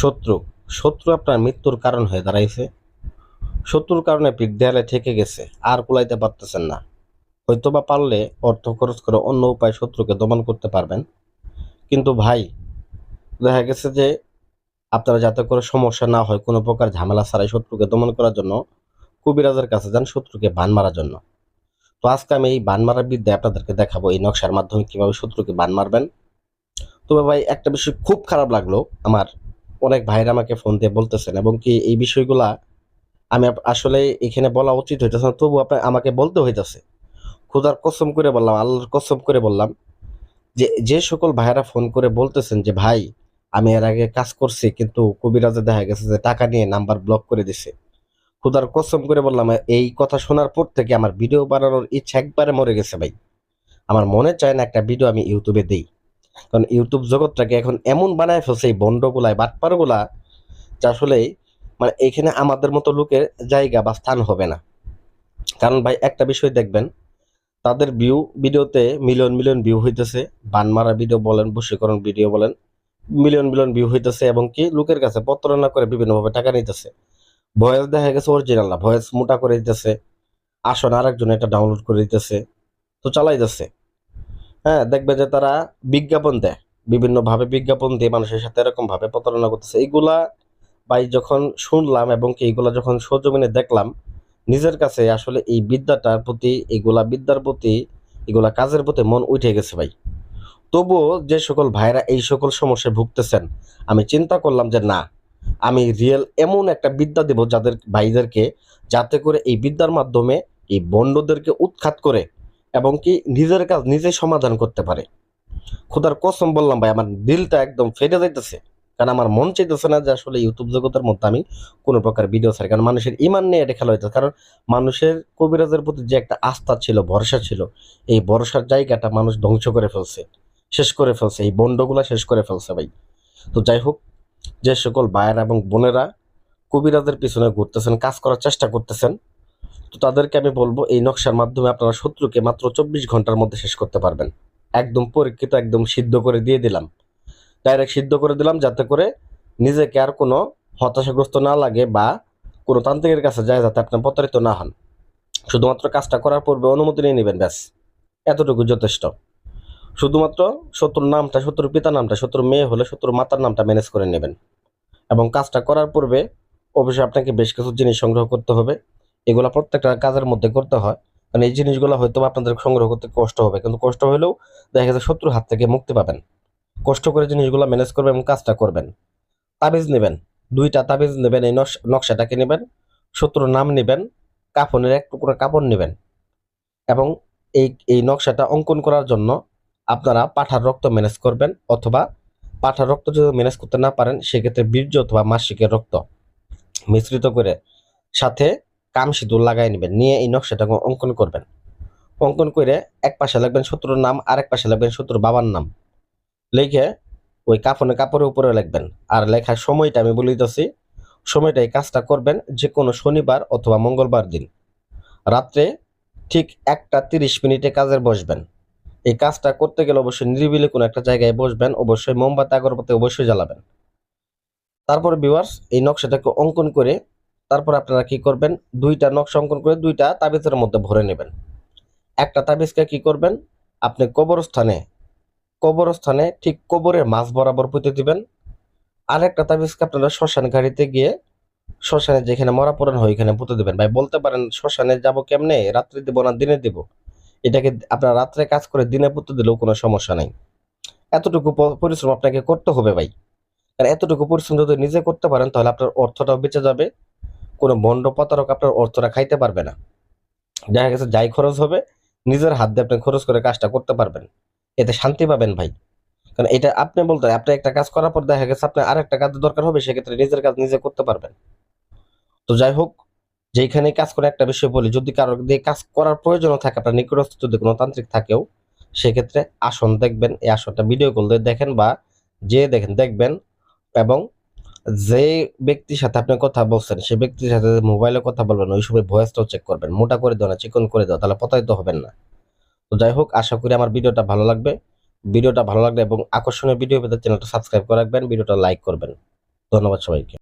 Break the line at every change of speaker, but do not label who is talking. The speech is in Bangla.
শত্রু। শত্রু আপনার মৃত্যুর কারণ হয়ে দাঁড়াইছে। শত্রুর কারণে পিঠ দেয়ালে ঠেকে গেছে, আর কুলাইতে পারতেছেন না। হয়তোবা পারলে অর্থ খরচ করে অন্য উপায়ে শত্রুকে দমন করতে পারবেন। কিন্তু ভাই, দেখা গেছে যে আপনারা যাতে করে সমস্যা না হয়, কোনো প্রকার ঝামেলা ছাড়াই শত্রুকে দমন করার জন্য কবিরাজের কাছে যান শত্রুকে বান মারার জন্য। তো আজকে আমি এই বান মারার বিদ্যা আপনাদেরকে দেখাবো এই নকশার মাধ্যমে কীভাবে শত্রুকে বান মারবেন। তবে ভাই, একটা বিষয় খুব খারাপ লাগল আমার অনেক ভাইরা আমাকে ফোন দিয়ে বলতেছেন এবং কি এই বিষয়গুলা আমি আসলে এখানে বলা উচিত হইতেছে না তবু আপনার আমাকে বলতে হইতেছে। খুদার কসম করে বললাম, আল্লাহর কসম করে বললাম যে যে সকল ভাইরা ফোন করে বলতেছেন যে, ভাই, আমি এর আগে কাজ করছি, কিন্তু কবিরাজে দেখা গেছে যে টাকা নিয়ে নাম্বার ব্লক করে দিছে। খুদার কসম করে বললাম, এই কথা শোনার পর থেকে আমার ভিডিও বানানোর ইচ্ছা একবারে মরে গেছে ভাই। আমার মনে চায় না একটা ভিডিও আমি ইউটিউবে দেই। কারণ ইউটিউব জগৎটাকে এখন এমন বানায় ফেলছে, এই বন্ডগুলায় বাটপারগুলা যা আসলে মানে এখানে আমাদের মতো লোকের জায়গা বা স্থান হবে না। কারণ ভাই, একটা বিষয় দেখবেন, তাদের ভিউ ভিডিওতে মিলিয়ন মিলিয়ন ভিউ হইতেছে, বান মারা ভিডিও বলেন, বশীকরণ ভিডিও বলেন, মিলিয়ন মিলিয়ন ভিউ হইতেছে এবং কি লোকের কাছে প্রতারণা করে বিভিন্নভাবে টাকা নিতেছে। ভয়েস দেখা গেছে অরিজিনাল না ভয়েস মোটা করে দিতেছে, আসন আরেকজন এটা ডাউনলোড করে দিতেছে, তো চালাই যাচ্ছে হ্যাঁ দেখবে যে তারা বিজ্ঞাপন দেয়। বিভিন্নভাবে বিজ্ঞাপন দিয়ে মানুষের সাথে এরকম ভাবে প্রতারণা করতেছে। এইগুলা ভাই যখন শুনলাম এবং কি এইগুলা যখন সজমিনে দেখলাম, নিজের কাছে আসলে এই বিদ্যাটার প্রতি, এইগুলা বিদ্যার প্রতি এগুলা কাজের প্রতি মন উঠে গেছে ভাই। তবুও যে সকল ভাইরা এই সকল সমস্যায় ভুগতেছেন, আমি চিন্তা করলাম যে না, আমি রিয়েল এমন একটা বিদ্যা দেব যাদের, ভাইদেরকে যাতে করে এই বিদ্যার মাধ্যমে এই বন্ডদেরকে উৎখাত করে এবং কি নিজের কাজ নিজে সমাধান করতে পারে। খোদার কসম বললাম ভাই, আমার দিলটা একদম ফেটে যাইতেছে। কারণ আমার মন চাইতেছে না যে আসলে ইউটিউব জগতের মধ্যে আমি কোনো প্রকার ভিডিও ছাড়ি। কারণ মানুষের ইমান নিয়ে এটা খেলা হইতেছে। কারণ মানুষের কবিরাজের প্রতি যে একটা আস্থা ছিল, ভরসা ছিল, এই ভরসার জায়গাটা মানুষ ধ্বংস করে ফেলছে, শেষ করে ফেলছে। এই বন্ডগুলা শেষ করে ফেলছে ভাই। তো যাই হোক, যে সকল ভাইয়েরা এবং বোনেরা কবিরাজের পিছনে ঘুরতেছেন, কাজ করার চেষ্টা করতেছেন তো তাদেরকে আমি বলব, এই নকশার মাধ্যমে আপনারা শত্রুকে মাত্র চব্বিশ ঘণ্টার মধ্যে শেষ করতে পারবেন। একদম পরীক্ষিত, একদম সিদ্ধ করে দিয়ে দিলাম। ডাইরেক্ট সিদ্ধ করে দিলাম যাতে করে নিজেকে আর কোনো হতাশাগ্রস্ত না লাগে বা কোনো তান্ত্রিকের কাছে যায় যাতে আপনি প্রতারিত না হন। শুধুমাত্র কাজটা করার পূর্বে অনুমতি নিয়ে নেবেন, ব্যাস। এতটুকু যথেষ্ট। শুধুমাত্র শত্রুর নামটা, শত্রুর পিতার নামটা, শত্রুর মেয়ে হলে শত্রুর মাতার নামটা ম্যানেজ করে নেবেন। এবং কাজটা করার পূর্বে অবশ্যই আপনাকে বেশ কিছু জিনিস সংগ্রহ করতে হবে। এগুলো প্রত্যেকটা কাজের মধ্যে করতে হয়। মানে এই জিনিসগুলো হয়তো আপনাদের সংগ্রহ করতে কষ্ট হবে। কিন্তু কষ্ট হলেও দেখা যাচ্ছে শত্রুর হাত থেকে মুক্তি পাবেন। কষ্ট করে জিনিসগুলো ম্যানেজ করবেন এবং কাজটা করবেন। তাবিজ নেবেন। দুইটা তাবিজ নেবেন, এই নকশ- নকশাটাকে নেবেন। শত্রুর নাম নেবেন। কাফনের এক টুকরা কাপড় নেবেন। এবং এই এই নকশাটা অঙ্কন করার জন্য আপনারা পাঠার রক্ত ম্যানেজ করবেন অথবা পাঠার রক্ত যদি ম্যানেজ করতে না পারেন, সেক্ষেত্রে বীর্য অথবা মাসিকের রক্ত মিশ্রিত করে সাথে কাম সিঁদুর লাগাই নেবেন, নিয়ে এই নকশাটাকে অঙ্কন করবেন। অঙ্কন করে এক পাশে লাগবেন শত্রুর নাম আর এক পাশে লাগবেন শত্রুর বাবার নাম। লিখে ওই কাফনের কাপড়ের উপরে লিখবেন আর লেখার সময়টা আমি বলে দিতেছি, সময়টা এই কাজটা করবেন যে কোনো শনিবার অথবা মঙ্গলবার দিন। রাত্রে ঠিক একটা তিরিশ মিনিটে কাজের বসবেন। এই কাজটা করতে গেলে অবশ্যই নিরিবিলি কোনো একটা জায়গায় বসবেন, অবশ্যই মোমবাতি, আগরবাতি অবশ্যই জ্বালাবেন। তারপর ভিউয়ার্স এই নকশাটাকে অঙ্কন করে তারপর আপনারা কি করবেন? দুইটা নকশা অঙ্কন করে দুইটা তাবিজের মধ্যে ভরে নেবেন। একটা তাবিজকে কি করবেন? আপনি কবরস্থানে কবরস্থানে ঠিক কবরের মাছ বরাবর পুঁতে দিবেন। আর একটা তাবিজকে আপনারা শ্মশান গাড়িতে গিয়ে, শ্মশানে যেখানে মরা পড়েন হয় ওইখানে পুঁতে দিবেন। ভাই, বলতে পারেন শ্মশানে যাব কেমনে? রাত্রে দিব না দিনে দিব? এটাকে আপনার রাত্রে কাজ করে দিনে পুঁতে দিলেও কোনো সমস্যা নাই। এতটুকু পরিশ্রম আপনাকে করতে হবে ভাই। আর এতটুকু পরিশ্রম যদি নিজে করতে পারেন তাহলে আপনার অর্থটাও বেঁচে যাবে। কোনো বন্ড প্রতারক আপনার অর্থটা খাইতে পারবে না। দেখা গেছে যাই খরচ হবে, নিজের হাত দিয়ে আপনি খরচ করে কাজটা করতে পারবেন। এতে শান্তি পাবেন ভাই। কারণ এটা আপনি বলতে, আপনি একটা কাজ করার পর দেখা গেছে আপনার আর একটা কাজের দরকার হবে, সেক্ষেত্রে নিজের কাজ নিজে করতে পারবেন। তো যাই হোক যেখানে কাজ করে একটা বিষয় বলি, যদি কারোর দিয়ে কাজ করার প্রয়োজন থাকে, আপনার নিকটস্থ যদি কোনো তান্ত্রিক থাকেও, সেক্ষেত্রে আসন দেখবেন, এই আসনটা ভিডিও দিয়ে দেখেন বা যে দেখেন, দেখবেন এবং যে ব্যক্তির সাথে আপনি কথা বলছেন, সে ব্যক্তির সাথে মোবাইলে কথা বলবেন, ওই সময় ভয়েসটাও চেক করবেন। মোটা করে দেওয়া না চিকন করে দেওয়া তাহলে প্রতারিত হবেন না। তো যাই হোক, আশা করি আমার ভিডিওটা ভালো লাগবে। ভিডিওটা ভালো লাগলে এবং আকর্ষণীয় ভিডিও পেতে চ্যানেলটা সাবস্ক্রাইব করে রাখবেন, ভিডিওটা লাইক করবেন। ধন্যবাদ সবাইকে।